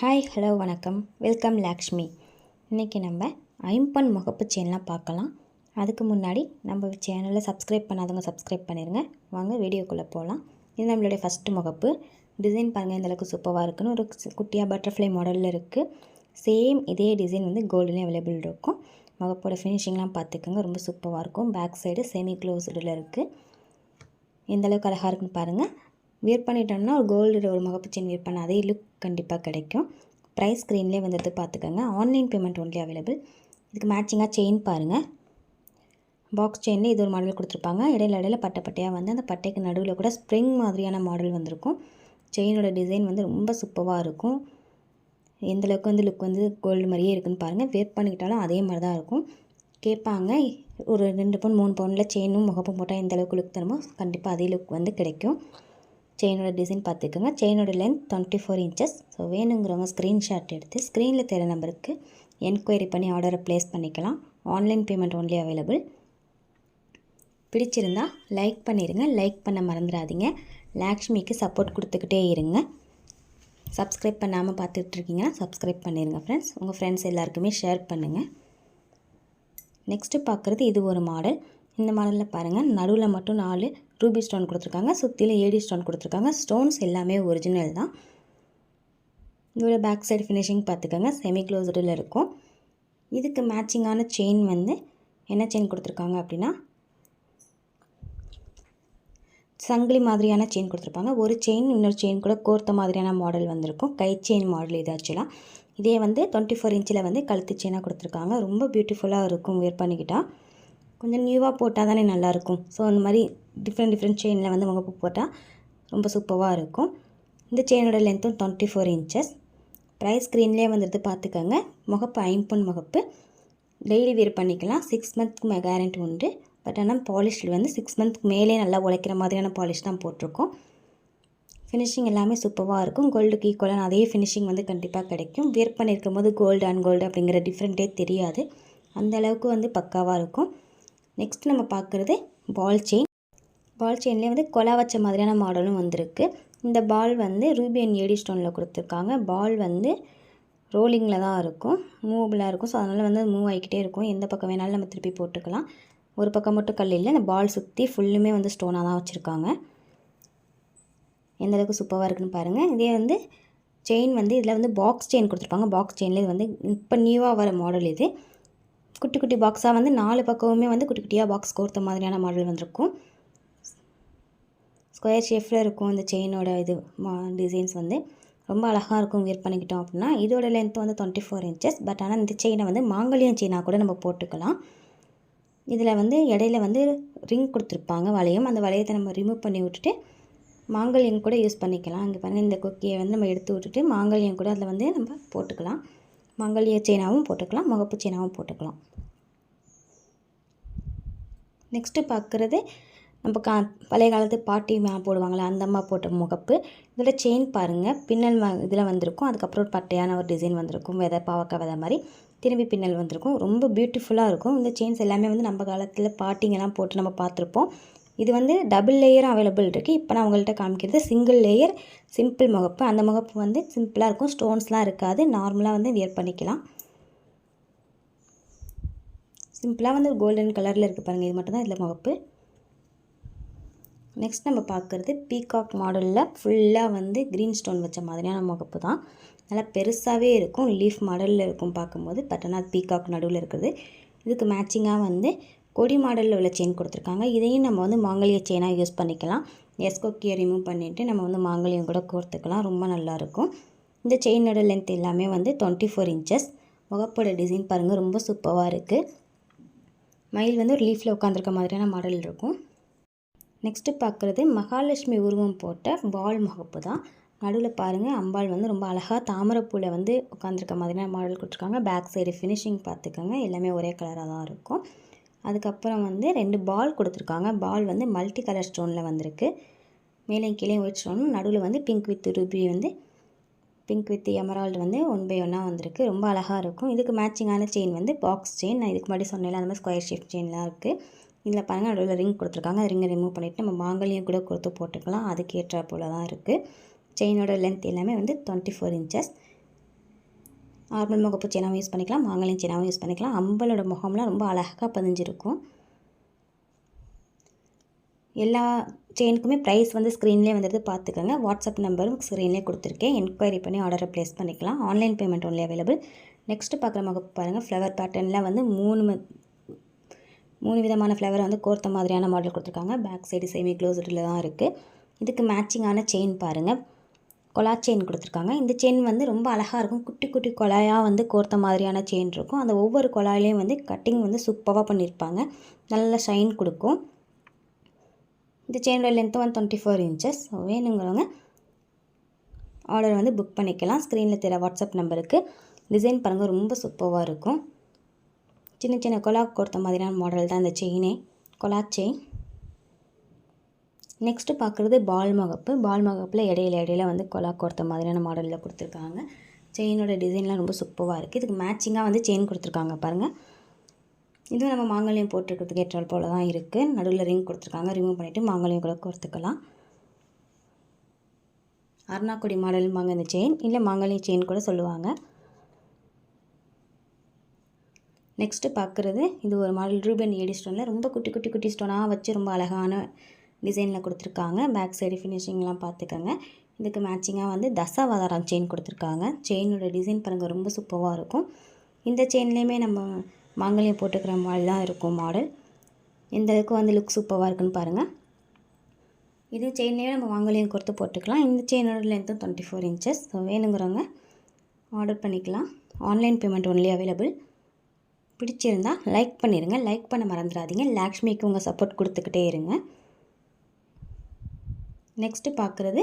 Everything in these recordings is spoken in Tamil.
ஹாய் ஹலோ வணக்கம். வெல்கம் லக்ஷ்மி இன்றைக்கி நம்ம ஐம்பன் முகப்பு செயின்லாம் பார்க்கலாம். அதுக்கு முன்னாடி நம்ம சேனலை சப்ஸ்கிரைப் பண்ணாதவங்க சப்ஸ்கிரைப் பண்ணிடுங்க வாங்க வீடியோக்குள்ளே போகலாம் இது நம்மளுடைய ஃபஸ்ட்டு முகப்பு. டிசைன் பாருங்கள் இந்தளவுக்கு சூப்பராக இருக்குன்னு. ஒரு குட்டியாக பட்டர்ஃப்ளை மாடலில் இருக்குது சேம் இதே டிசைன் வந்து கோல்டுலேயும் அவைலபிள் இருக்கும். முகப்போட ஃபினிஷிங்லாம் பார்த்துக்கோங்க. ரொம்ப சூப்பராக இருக்கும். பேக் சைடு செமி க்ளோஸ்டில் இருக்குது எந்த அளவுக்கு அழகாக இருக்குன்னு பாருங்கள் வியர் பண்ணிட்டோம்னா ஒரு கோல்டு ஒரு முகப்பு செயின் வியர் பண்ண அதே லுக் கண்டிப்பாக கிடைக்கும். ப்ரைஸ் ஸ்க்ரீன்லேயே வந்துட்டு பார்த்துக்கோங்க. ஆன்லைன் பேமெண்ட் ஒன்லி அவைலபிள் இதுக்கு மேட்சிங்காக செயின் பாருங்கள் பாக்ஸ் செயினில் இது ஒரு மாடல் கொடுத்துருப்பாங்க. இடையில இடையில பட்டை பட்டையாக வந்து அந்த பட்டைக்கு நடுவில் கூட ஸ்ப்ரிங் மாதிரியான மாடல் வந்திருக்கும். செயினோட டிசைன் வந்து ரொம்ப சூப்பராக இருக்கும். எந்த அளவுக்கு வந்து லுக் வந்து கோல்டு மாதிரியே இருக்குன்னு பாருங்கள் வேர் பண்ணிக்கிட்டாலும் அதே மாதிரி தான் இருக்கும். கேட்பாங்க. ஒரு ரெண்டு பவுன் மூணு பவுனில் செயினும் முகப்பும் போட்டால் எந்த அளவுக்கு லுக் தருமோ கண்டிப்பாக அதே லுக் வந்து கிடைக்கும். செயினோட டிசைன் பார்த்துக்கோங்க. செயினோட length twenty four inches so வேணுங்கிறவங்க ஸ்க்ரீன்ஷாட் எடுத்து ஸ்க்ரீனில் தெரிய நம்பருக்கு என்கொயரி பண்ணி ஆர்டரை ப்ளேஸ் பண்ணிக்கலாம். ஆன்லைன் பேமெண்ட் ஒன்லி அவைலபிள் பிடிச்சிருந்தா லைக் பண்ணிடுங்க லைக் பண்ண மறந்துடாதீங்க. லாக்ஷ்மிக்கு சப்போர்ட் கொடுத்துக்கிட்டே இருங்க. சப்ஸ்கிரைப் பண்ணாமல் பார்த்துட்டு சப்ஸ்கிரைப் பண்ணிடுங்க ஃப்ரெண்ட்ஸ் உங்கள் ஃப்ரெண்ட்ஸ் எல்லாருக்குமே ஷேர் பண்ணுங்கள் நெக்ஸ்ட்டு பார்க்குறது இது ஒரு மாடல் இந்த மாடலில் பாருங்கள் நடுவில் மட்டும் நாலு ரூபி ஸ்டோன் கொடுத்துருக்காங்க. சுற்றிலும் ஏடி ஸ்டோன் கொடுத்துருக்காங்க. ஸ்டோன்ஸ் எல்லாமே ஒரிஜினல் தான். இதோட பேக் சைடு ஃபினிஷிங் பார்த்துக்கோங்க. செமி க்ளோஸ்டில் இருக்கும். இதுக்கு மேட்சிங்கான செயின் வந்து என்ன செயின் கொடுத்துருக்காங்க அப்படின்னா சங்கிலி மாதிரியான செயின் கொடுத்துருப்பாங்க. ஒரு செயின் இன்னொரு செயின் கூட கோர்த்த மாதிரியான மாடல் வந்திருக்கும். கை செயின் மாடல் இது ஆக்சுவலாக இதே வந்து டுவெண்ட்டி ஃபோர் இன்ச்சில் வந்து கழுத்து செயினாக கொடுத்துருக்காங்க. ரொம்ப பியூட்டிஃபுல்லாக இருக்கும். வேர் பண்ணிக்கிட்டால் கொஞ்சம் நியூவாக போட்டால் தானே நல்லாயிருக்கும். ஸோ அந்த மாதிரி டிஃப்ரெண்ட் டிஃப்ரெண்ட் செயினில் வந்து முகப்பு போட்டால் ரொம்ப சூப்பராக இருக்கும். இந்த செயினோட லென்த்தும் டுவெண்ட்டி ஃபோர் இன்ச்சஸ் ப்ரைஸ் ஸ்க்ரீன்லேயே வந்துட்டு பார்த்துக்கோங்க. முகப்பு ஐம்பொன் முகப்பு. டெய்லி வேர் பண்ணிக்கலாம். சிக்ஸ் மந்த்க்கு கேரண்டி உண்டு. பட் ஆனால் பாலிஷில் வந்து சிக்ஸ் மந்த்க்கு மேலே நல்லா உழைக்கிற மாதிரியான பாலிஷ் தான் போட்டிருக்கோம். ஃபினிஷிங் எல்லாமே சூப்பராக இருக்கும். கோல்டுக்கு ஈக்குவலான அதே ஃபினிஷிங் வந்து கண்டிப்பாக கிடைக்கும். வியர் பண்ணியிருக்கும் போது கோல்டு அண்ட் கோல்டு அப்படிங்கிற டிஃப்ரெண்ட்டே தெரியாது. அந்த அளவுக்கு வந்து பக்காவாக இருக்கும். நெக்ஸ்ட் நம்ம பார்க்குறது பால் செயின் பால் செயின்லேயே வந்து கொலா வச்ச மாதிரியான மாடலும் வந்திருக்கு. இந்த பால் வந்து ரூபி அண்ட் ஏடி ஸ்டோனில் கொடுத்துருக்காங்க. பால் வந்து ரோலிங்கில் தான் இருக்கும். மூவபுளாக இருக்கும். ஸோ அதனால் வந்து மூவ் ஆகிக்கிட்டே இருக்கும். எந்த பக்கம் வேணாலும் நம்ம திருப்பி போட்டுக்கலாம். ஒரு பக்கம் மட்டும் கல் இல்லை. இந்த பால் சுற்றி ஃபுல்லுமே வந்து ஸ்டோனாக தான் வச்சுருக்காங்க. எந்தளவுக்கு சூப்பராக இருக்குன்னு பாருங்கள் இதே வந்து செயின் வந்து இதில் வந்து பாக்ஸ் செயின் கொடுத்துருப்பாங்க. பாக்ஸ் செயினில் இது வந்து இப்போ நியூவாக வர மாடல் இது. குட்டி குட்டி பாக்ஸாக வந்து நாலு பக்கமுமே வந்து குட்டி குட்டியாக பாக்ஸ் கோர்த்த மாதிரியான மாடல் வந்திருக்கும். ஸ்கொயர் ஷேஃபில் இருக்கும் இந்த செயினோட இது டிசைன்ஸ் வந்து. ரொம்ப அழகாக இருக்கும் வியர் பண்ணிக்கிட்டோம் அப்படின்னா. இதோட லென்த் வந்து டுவெண்ட்டி ஃபோர் இன்ச்சஸ் பட் ஆனால் இந்த செயினை வந்து மாங்கல்யம் செயினாக கூட நம்ம போட்டுக்கலாம். இதில் வந்து இடையில வந்து ரிங் கொடுத்துருப்பாங்க வளையம். அந்த வளையத்தை நம்ம ரிமூவ் பண்ணி விட்டுட்டு மாங்கல்யம் கூட யூஸ் பண்ணிக்கலாம். இங்கே பாருங்கள் இந்த கொக்கியை வந்து நம்ம எடுத்து விட்டுட்டு மாங்கல்யம் கூட அதில் வந்து நம்ம போட்டுக்கலாம். மங்கலிய செயினாகவும் போட்டுக்கலாம் முகப்பு செயினாகவும் போட்டுக்கலாம். நெக்ஸ்ட்டு பார்க்குறது நம்ம கா பழைய காலத்து பாட்டி மா போடுவாங்களே அந்த அம்மா போட்ட முகப்பு. இதோட செயின் பாருங்கள் பின்னல் இதில் வந்திருக்கும். அதுக்கப்புறம் ஒரு பட்டையான ஒரு டிசைன் வந்திருக்கும். விதை பாவக்காய் விதை மாதிரி. திரும்பி பின்னல் வந்திருக்கும். ரொம்ப பியூட்டிஃபுல்லாக இருக்கும். இந்த செயின்ஸ் எல்லாமே வந்து நம்ம காலத்தில் பாட்டிங்கெல்லாம் போட்டு நம்ம பார்த்துருப்போம். இது வந்து டபுள் லேயரும் அவைலபிள் இருக்குது இப்போ நான் உங்கள்கிட்ட காமிக்கிறது சிங்கிள் லேயர் சிம்பிள் முகப்பு. அந்த முகப்பு வந்து சிம்பிளாக இருக்கும். ஸ்டோன்ஸ்லாம் இருக்காது. நார்மலாக வந்து வியர் பண்ணிக்கலாம். சிம்பிளாக வந்து கோல்டன் கலரில் இருக்குது பாருங்கள் இது மட்டும்தான் இதில் முகப்பு. நெக்ஸ்ட் நம்ம பார்க்குறது பீகாக் மாடலில் ஃபுல்லாக வந்து க்ரீன் ஸ்டோன் வச்ச மாதிரியான முகப்பு தான். நல்லா பெருசாகவே இருக்கும். லீஃப் மாடலில் இருக்கும் பார்க்கும்போது. பட் ஆனால் அது பீகாக் நடுவில் இருக்குது இதுக்கு மேட்சிங்காக வந்து கொடி மாடலில் உள்ள செயின் கொடுத்துருக்காங்க. இதையும் நம்ம வந்து மாங்கல்ய செயினாக யூஸ் பண்ணிக்கலாம். எஸ்கோக்கியை ரிமூவ் பண்ணிவிட்டு நம்ம வந்து மாங்கல்யம் கூட கோர்த்துக்கலாம் ரொம்ப நல்லாயிருக்கும் இந்த செயினோட லென்த் எல்லாமே வந்து டுவெண்ட்டி ஃபோர் இன்ச்சஸ் முகப்போட டிசைன் பாருங்கள் ரொம்ப சூப்பராக இருக்குது மயில் வந்து ஒரு லீஃபில் உட்காந்துருக்க மாதிரியான மாடல் இருக்கும். நெக்ஸ்ட்டு பார்க்குறது மகாலட்சுமி உருவம் போட்ட பால் முகப்பு தான். நடுவில் பாருங்கள் அம்பாள் வந்து ரொம்ப அழகாக தாமரைப்பூவில் வந்து உட்காந்துருக்க மாதிரியான மாடல் கொடுத்துருக்காங்க. பேக் சைடு ஃபினிஷிங் பார்த்துக்கோங்க. எல்லாமே ஒரே கலராக தான் இருக்கும். அதுக்கப்புறம் வந்து ரெண்டு பால் கொடுத்துருக்காங்க. பால் வந்து மல்டி கலர் ஸ்டோனில் வந்திருக்கு. மேலே கீழே ஒயிட் ஸ்டோனும் நடுவில் வந்து பிங்க் வித் ரூபி வந்து பிங்க் வித் எமரால்டு வந்து ஒன் பை ஒன்னாக வந்திருக்கு. ரொம்ப அழகாக இருக்கும். இதுக்கு மேட்சிங்கான செயின் வந்து பாக்ஸ் செயின். நான் இதுக்கு முன்னாடி சொன்னேன் அந்த மாதிரி ஸ்கொயர் ஷேப் செயின்லாம் இருக்குது இதில் பாருங்கள் நடுவில் ரிங் கொடுத்துருக்காங்க. அது ரிங்கை ரிமூவ் பண்ணிவிட்டு நம்ம மாங்கல்யம் கூட கொடுத்து போட்டுக்கலாம். அதுக்கு ஏற்ற போல் தான் இருக்குது செயினோட லென்த் எல்லாமே வந்து டுவெண்ட்டி ஃபோர் இன்ச்சஸ் நார்மல் முகப்பு செயினாகவும் யூஸ் பண்ணிக்கலாம் மாங்கல்யம் செயினாகவும் யூஸ் பண்ணிக்கலாம். அம்பலோட முகம்லாம் ரொம்ப அழகாக பதிஞ்சிருக்கும். எல்லா செயினுக்குமே ப்ரைஸ் வந்து ஸ்க்ரீன்லேயே வந்துடுது பார்த்துக்கோங்க. வாட்ஸ்அப் நம்பரும் ஸ்க்ரீன்லேயே கொடுத்துருக்கேன். என்கொயரி பண்ணி ஆர்டரை ப்ளேஸ் பண்ணிக்கலாம். Online payment only available next பார்க்குற முகப்பு பாருங்கள் ஃப்ளவர் பேட்டர்னில் வந்து மூணு ம- மூணு விதமான ஃப்ளவர் வந்து கோர்த்த மாதிரியான மாடல் கொடுத்துருக்காங்க. பேக் சைடு செமி க்ளோஸ்டில் தான் இருக்குது இதுக்கு மேட்சிங்கான செயின் பாருங்கள் கொலா செயின் கொடுத்துருக்காங்க. இந்த செயின் வந்து ரொம்ப அழகாக இருக்கும். குட்டி குட்டி கொலாயாக வந்து கோர்த்த மாதிரியான செயின் இருக்கும். அந்த ஒவ்வொரு கொலாயிலையும் வந்து கட்டிங் வந்து சூப்பராக பண்ணியிருப்பாங்க நல்ல ஷைன் கொடுக்கும். இந்த செயினோட லென்த்து வந்து டுவெண்ட்டி ஃபோர் இன்ச்சஸ் வேணுங்கிறவங்க ஆர்டர் வந்து புக் பண்ணிக்கலாம். ஸ்க்ரீனில் தெரிய வாட்ஸ்அப் நம்பருக்கு டிசைன் பாருங்கள் ரொம்ப சூப்பராக இருக்கும். சின்ன சின்ன கொலா கோர்த்த மாதிரியான மாடல் தான் இந்த செயினே கொலா செயின் நெக்ஸ்ட்டு பார்க்குறது பால் மகப்பு. பால் மகப்பில் இடையில இடையில வந்து கொலா கோர்த்த மாதிரியான மாடலில் கொடுத்துருக்காங்க. செயினோட டிசைன்லாம் ரொம்ப சூப்பராக இருக்குது இதுக்கு மேட்சிங்காக வந்து செயின் கொடுத்துருக்காங்க பாருங்கள் இதுவும் நம்ம மாங்கல்யம் போட்டுருக்கிறதுக்கு ஏற்றால் போல் தான் இருக்குது நடுவில் ரிங் கொடுத்துருக்காங்க. ரிமூவ் பண்ணிவிட்டு மாங்கல்யம் கூட கோர்த்துக்கலாம். அருணாக்குடி மாடல் இந்த செயின் இல்லை மாங்கல்யம் செயின் கூட சொல்லுவாங்க. நெக்ஸ்ட்டு பார்க்குறது இது ஒரு மாடல் ரூபன் ஏடி ஸ்டோனில் ரொம்ப குட்டி குட்டி குட்டி ஸ்டோனாக வச்சு ரொம்ப அழகான டிசைனில் கொடுத்துருக்காங்க. பேக் சைடு ஃபினிஷிங்லாம் பார்த்துக்கோங்க. இதுக்கு மேட்சிங்காக வந்து தசாவதாரம் செயின் கொடுத்துருக்காங்க. செயினோட டிசைன் பாருங்கள் ரொம்ப சூப்பராக இருக்கும். இந்த செயின்லேயுமே நம்ம மாங்கல்யம் போட்டுக்கிற மாதிரி தான் இருக்கும் மாடல். எந்த அளவுக்கு வந்து லுக் சூப்பராக இருக்குன்னு பாருங்கள் இது செயின்லேயே நம்ம மாங்கல்யம் கொடுத்து போட்டுக்கலாம். இந்த செயினோட லென்த்தும் டுவெண்ட்டி ஃபோர் இன்ச்சஸ் ஸோ வேணுங்கிறவங்க ஆர்டர் பண்ணிக்கலாம். ஆன்லைன் பேமெண்ட் ஒன்லி அவைலபிள் பிடிச்சிருந்தா லைக் பண்ணிடுங்க லைக் பண்ண மறந்துடாதீங்க. லக்ஷ்மிக்கு உங்கள் சப்போர்ட் கொடுத்துக்கிட்டே இருங்க. நெக்ஸ்ட்டு பார்க்குறது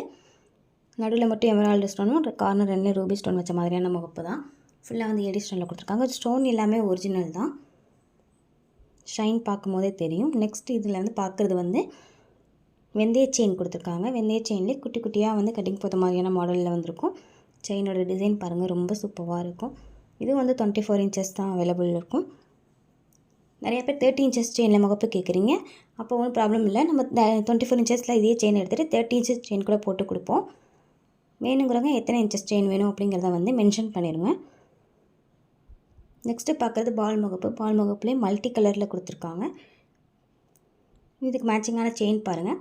நடுவில் மட்டும் எமரால்டு ஸ்டோனும் கார்னர் ரெண்டு ரூபி ஸ்டோன் வச்ச மாதிரியான முகப்பு தான். ஃபுல்லாக வந்து எடி ஸ்டோனில் கொடுத்துருக்காங்க. ஸ்டோன் எல்லாமே ஒரிஜினல் தான். ஷைன் பார்க்கும்போதே தெரியும். நெக்ஸ்ட் இதில் வந்து பார்க்குறது வந்து வெந்தய செயின் கொடுத்துருக்காங்க. வெந்தய செயின்லேயே குட்டி குட்டியாக வந்து கட்டிங் போகிற மாதிரியான மாடலில் வந்திருக்கும். செயினோட டிசைன் பாருங்கள் ரொம்ப சூப்பராக இருக்கும். இது வந்து டுவெண்ட்டி ஃபோர் இன்ச்சஸ் தான் அவைலபிள் இருக்கும். நிறைய பேர் தேர்ட்டி இன்ச்சஸ் செயினில் முகப்பு கேட்குறீங்க அப்போ ஒன்றும் ப்ராப்ளம் இல்லை. நம்ம டுவெண்ட்டி ஃபோர் இன்ச்சஸில் இதே செயின் எடுத்துகிட்டு தேர்ட்டி இன்ச்சஸ் செயின் கூட போட்டு கொடுப்போம். வேணுங்கிறவங்க எத்தனை இன்ச்சஸ் செயின் வேணும் அப்படிங்கிறத வந்து மென்ஷன் பண்ணிடுங்க. நெக்ஸ்ட்டு பார்க்குறது பால் முகப்பு. பால் முகப்புலேயே மல்டி கலரில் கொடுத்துருக்காங்க. இதுக்கு மேட்சிங்கான செயின் பாருங்கள்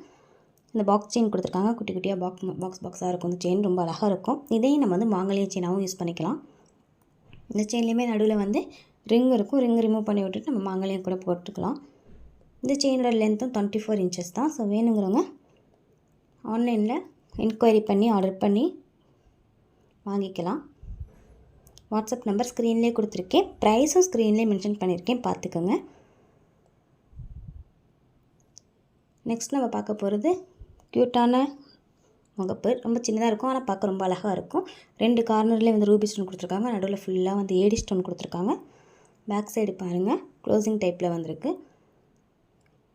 இந்த பாக்ஸ் செயின் கொடுத்துருக்காங்க. குட்டி குட்டியாக பாக்ஸ் பாக்ஸ் பாக்ஸாக இருக்கும். இந்த செயின் ரொம்ப அழகாக இருக்கும். இதையும் நம்ம வந்து மாங்கலிய செயினாகவும் யூஸ் பண்ணிக்கலாம். இந்த செயின்லேயுமே நடுவில் வந்து ரிங் இருக்கும். ரிங் ரிமூவ் பண்ணி விட்டுட்டு நம்ம மாங்கல்யம் கூட போட்டுக்கலாம். இந்த செயினோட லென்த்தும் டுவெண்ட்டி ஃபோர் இன்ச்சஸ் தான். ஸோ வேணுங்கிறவங்க ஆன்லைனில் என்கொயரி பண்ணி ஆர்டர் பண்ணி வாங்கிக்கலாம். வாட்ஸ்அப் நம்பர் ஸ்க்ரீன்லேயே கொடுத்துருக்கேன். ப்ரைஸும் ஸ்க்ரீன்லேயே மென்ஷன் பண்ணியிருக்கேன். பார்த்துக்கோங்க. நெக்ஸ்ட் நம்ம பார்க்க போகிறது க்யூட்டான முகப்பு. ரொம்ப சின்னதாக இருக்கும் ஆனால் பார்க்க ரொம்ப அழகாக இருக்கும். ரெண்டு கார்னர்லேயே வந்து ரூபி ஸ்டோன் கொடுத்துருக்காங்க. நடுவில் ஃபுல்லாக வந்து ஏடி ஸ்டோன் கொடுத்துருக்காங்க. பேக் சைடு பாருங்கள் க்ளோசிங் டைப்பில் வந்திருக்கு.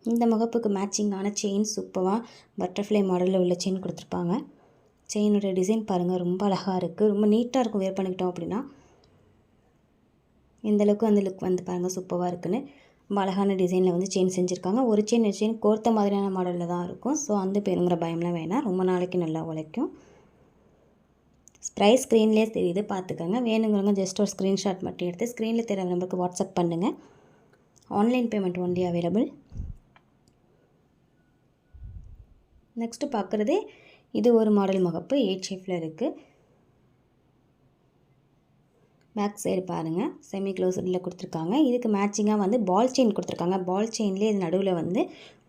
இந்த முகப்புக்கு மேட்சிங்கான செயின் சூப்பராக பட்டர்ஃப்ளை மாடலில் உள்ள செயின் கொடுத்துருப்பாங்க. செயினோட டிசைன் பாருங்கள் ரொம்ப அழகாக இருக்குது ரொம்ப நீட்டாக இருக்கும். வேர் பண்ணிக்கிட்டோம் அப்படின்னா. எந்தளவுக்கு அந்த லுக் வந்து பாருங்கள் சூப்பராக இருக்குன்னு. ரொம்ப அழகான டிசைனில் வந்து செயின் செஞ்சுருக்காங்க. ஒரு செயின் செயின் கோர்த்த மாதிரியான மாடலில் தான் இருக்கும். ஸோ அந்த பேருங்கிற பயம்லாம் வேணாம். ரொம்ப நாளைக்கு நல்லா உழைக்கும். ஸ்ப்ரை ஸ்க்ரீன்லேயே தெரியுது பார்த்துக்கோங்க. வேணுங்கிறவங்க ஜஸ்ட் ஒரு ஸ்க்ரீன்ஷாட் மட்டும் எடுத்து ஸ்க்ரீனில் தெரிய நம்பருக்கு வாட்ஸ்அப் பண்ணுங்கள் online payment only available next பார்க்குறது இது ஒரு மாடல் முகப்பு எயிட் ஷேப்பில் இருக்குது பேக் சைடு பாருங்கள் செமி க்ளோஸ்டில் கொடுத்துருக்காங்க. இதுக்கு மேட்சிங்காக வந்து பால் செயின் கொடுத்துருக்காங்க. பால் செயின்லேயே இது நடுவில் வந்து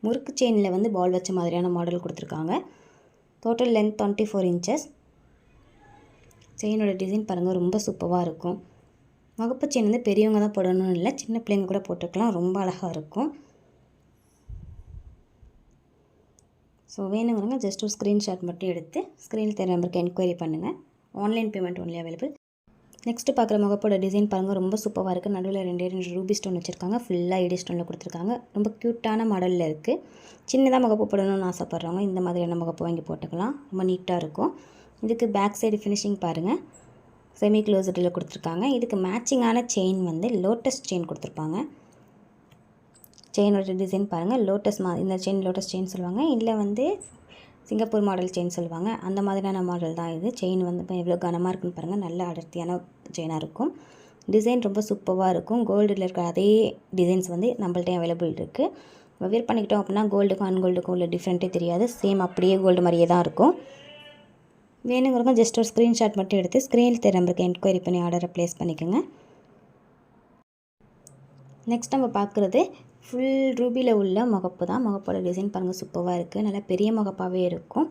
முறுக்கு செயினில் வந்து பால் வச்ச மாதிரியான மாடல் கொடுத்துருக்காங்க. Total length twenty four inches செயினோட design பாருங்கள் ரொம்ப சூப்பராக இருக்கும். முகப்பு செயின் வந்து பெரியவங்க தான் போடணும்னு இல்லை சின்ன பிள்ளைங்க கூட போட்டுக்கலாம் ரொம்ப அழகாக இருக்கும். ஸோ வேணுங்கிறவங்க ஜஸ்ட் ஒரு ஸ்க்ரீன்ஷாட் மட்டும் எடுத்து ஸ்க்ரீனில் தெரிய நம்பருக்கு என்கொயரி பண்ணுங்கள் online payment only available next பார்க்குற முகப்போட டிசைன் பாருங்கள் ரொம்ப சூப்பராக இருக்குது நடுவில் ரெண்டே ரெண்டு ரூபி ஸ்டோன் வச்சுருக்காங்க ஃபுல்லாக எடி ஸ்டோனில் கொடுத்துருக்காங்க. ரொம்ப க்யூட்டான மாடலில் இருக்குது சின்னதாக முகப்பு போடணும்னு ஆசைப்பட்றவங்க இந்த மாதிரியான முகப்பு வாங்கி போட்டுக்கலாம். ரொம்ப நீட்டாக இருக்கும். இதுக்கு பேக் சைடு ஃபினிஷிங் பாருங்கள் செமி க்ளோஸ்டில் கொடுத்துருக்காங்க. இதுக்கு மேட்சிங்கான செயின் வந்து லோட்டஸ் செயின் கொடுத்துருப்பாங்க. செயினோட டிசைன் பாருங்கள் லோட்டஸ் மா இந்த செயின் லோட்டஸ் செயின் சொல்லுவாங்க. இல்லை வந்து சிங்கப்பூர் மாடல் செயின் சொல்லுவாங்க. அந்த மாதிரியான மாடல் தான் இது. செயின் வந்து இப்போ எவ்வளோ கனமாக இருக்குன்னு பாருங்கள் நல்ல அடர்த்தியான செயினாக இருக்கும். டிசைன் ரொம்ப சூப்பராக இருக்கும். கோல்டில் இருக்கிற அதே டிசைன்ஸ் வந்து நம்மள்ட்ட அவைலபிள் இருக்குது வியர் பண்ணிக்கிட்டோம் அப்படின்னா கோல்டுக்கும் அன்கோல்டுக்கும் உள்ள டிஃப்ரெண்ட்டே தெரியாது. சேம் அப்படியே கோல்டு மாதிரியே தான் இருக்கும். வேணுங்கிறவங்க ஜஸ்ட் ஒரு ஸ்க்ரீன்ஷாட் மட்டும் எடுத்து ஸ்க்ரீனில் தெரிய நம்பருக்கு என்கொயரி பண்ணி ஆர்டரை ப்ளேஸ் பண்ணிக்கோங்க. நெக்ஸ்ட் நம்ம பார்க்குறது ஃபுல் ரூபியில் உள்ள முகப்பு தான். முகப்போட டிசைன் பாருங்கள் சூப்பராக இருக்குது நல்லா பெரிய முகப்பாகவே இருக்கும்.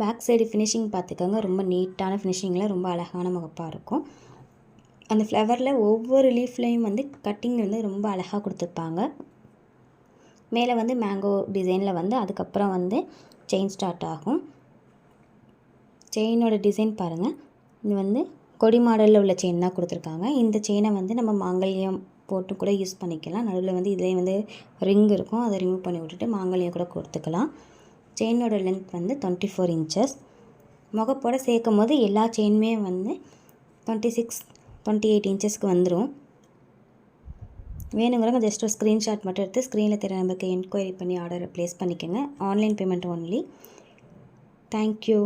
பேக் சைடு ஃபினிஷிங் பார்த்துக்கோங்க. ரொம்ப நீட்டான ஃபினிஷிங்கில் ரொம்ப அழகான முகப்பாக இருக்கும். அந்த ஃப்ளவரில் ஒவ்வொரு லீஃப்லேயும் வந்து கட்டிங் வந்து ரொம்ப அழகாக கொடுத்துருப்பாங்க. மேலே வந்து மேங்கோ டிசைனில் வந்து அதுக்கப்புறம் வந்து செயின் ஸ்டார்ட் ஆகும். செயினோட டிசைன் பாருங்கள் இது வந்து கொடி மாடலில் உள்ள செயின் தான் கொடுத்துருக்காங்க. இந்த செயினை வந்து நம்ம மாங்கல்யம் போட்டு கூட யூஸ் பண்ணிக்கலாம். நடுவில் வந்து இதிலே வந்து ரிங் இருக்கும். அதை ரிமூவ் பண்ணி விட்டுட்டு மாங்கல்யம் கூட கொடுத்துக்கலாம். செயினோட லென்த் வந்து டுவெண்ட்டி ஃபோர் இன்ச்சஸ் முகப்போட சேர்க்கும் போது எல்லா செயினுமே வந்து டுவெண்ட்டி சிக்ஸ் டுவெண்ட்டி எயிட் இன்ச்சஸ்க்கு வந்துடும் வேணுங்கிறவங்க ஜஸ்ட் ஒரு ஸ்க்ரீன்ஷாட் மட்டும் எடுத்து ஸ்க்ரீனில் தெரிய நம்பருக்கு என்கொயரி பண்ணி ஆர்டரை ப்ளேஸ் பண்ணிக்கோங்க. Online payment only thank you